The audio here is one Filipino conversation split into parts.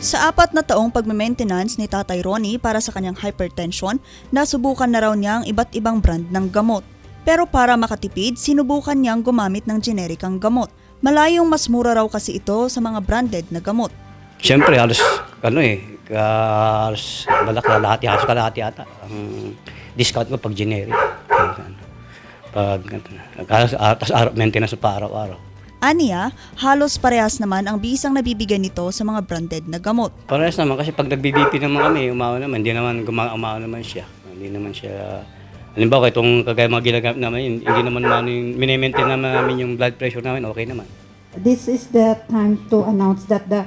Sa apat na taong pagme-maintenance ni Tatay Ronnie para sa kanyang hypertension, nasubukan na raw niya ang iba't ibang brand ng gamot. Pero para makatipid, sinubukan niyang gumamit ng generikang gamot. Malayong mas mura raw kasi ito sa mga branded na gamot. Siyempre, halos, ano eh, halos malaki, lahat, halos kalahati ata. Ang discount ko pag generic. Kaya, ano, Pag, halos, ah, tas araw, maintenance pa araw-araw. Aniya, halos parehas naman ang bisang nabibigyan nito sa mga branded na gamot. Parehas naman, kasi pag nag-BBP naman kami, umawa naman, hindi naman, guma- umawa naman siya. Hindi naman siya, halimbawa, itong kagaya mga ginagamit naman, yun, hindi naman man yung, minimaintain naman namin yung blood pressure namin, okay naman. this is the time to announce that the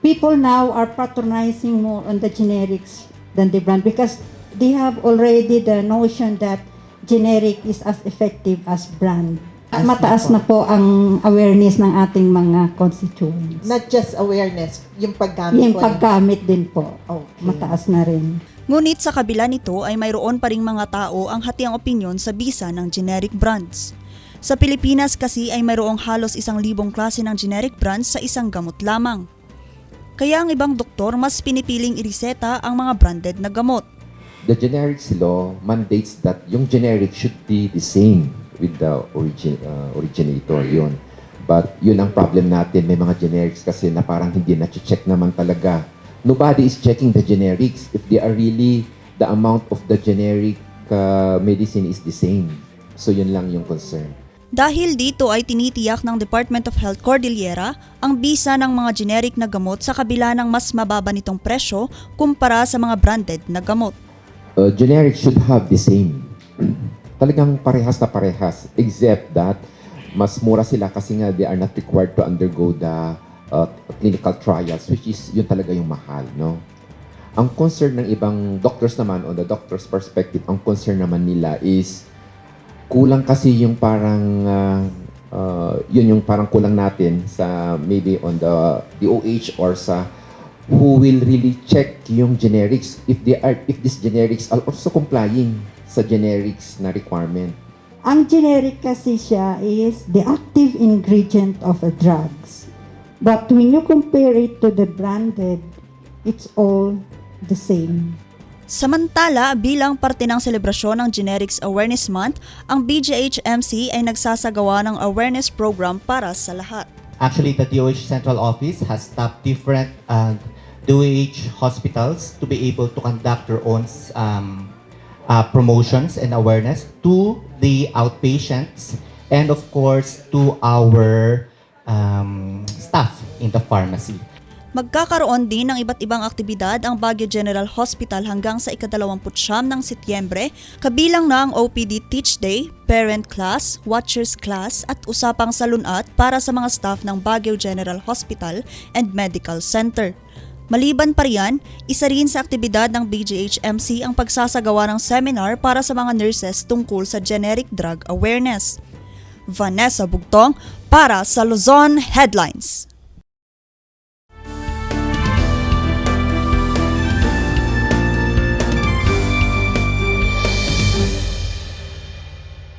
people now are patronizing more on the generics than the brand because they have already the notion that generic is as effective as brand. As Mataas na po ang awareness ng ating mga constituents. Not just awareness, yung paggamit Yung po. paggamit din po, Okay. mataas na rin. Ngunit sa kabila nito ay mayroon pa ring mga tao ang hatiang opinyon sa bisa ng generic brands. Sa Pilipinas kasi ay mayroong halos isang libong klase ng generic brands sa isang gamot lamang. Kaya ang ibang doktor mas pinipiling iriseta ang mga branded na gamot. the generics law mandates that yung generic should be the same with the origin, uh, originator yun. But yun ang problem natin, may mga generics kasi na parang hindi na-check naman talaga. Nobody is checking the generics if they are really the amount of the generic uh, medicine is the same. So yun lang yung concern. Dahil dito ay tinitiyak ng Department of Health Cordillera ang bisa ng mga generic na gamot sa kabila ng mas mababa nitong presyo kumpara sa mga branded na gamot. uh, generic should have the same. Talagang parehas na parehas. Except that, mas mura sila kasi nga they are not required to undergo the uh, clinical trials, which is yun talaga yung mahal, no? Ang concern ng ibang doctors naman, on the doctor's perspective, ang concern naman nila is kulang kasi yung parang uh, uh, yun yung parang kulang natin sa maybe on the DOH or sa who will really check yung generics if they are if these generics are also complying sa generics na requirement. Ang generic kasi siya is the active ingredient of a drugs. But when you compare it to the branded, it's all the same. Samantala, bilang parte ng selebrasyon ng Generics Awareness Month, ang BGHMC ay nagsasagawa ng awareness program para sa lahat. Actually, the DOH Central Office has tapped different uh, DOH hospitals to be able to conduct their own um, uh, promotions and awareness to the outpatients and, of course, to our um, staff in the pharmacy. Magkakaroon din ng iba't ibang aktibidad ang Baguio General Hospital hanggang sa ikadalawamputsyam ng Setyembre, kabilang na ang OPD Teach Day, Parent Class, Watchers Class at usapang salunat para sa mga staff ng Baguio General Hospital and Medical Center. Maliban pa riyan, isa rin sa aktibidad ng BGHMC ang pagsasagawa ng seminar para sa mga nurses tungkol sa generic drug awareness. Vanessa Bugtong para sa Luzon Headlines.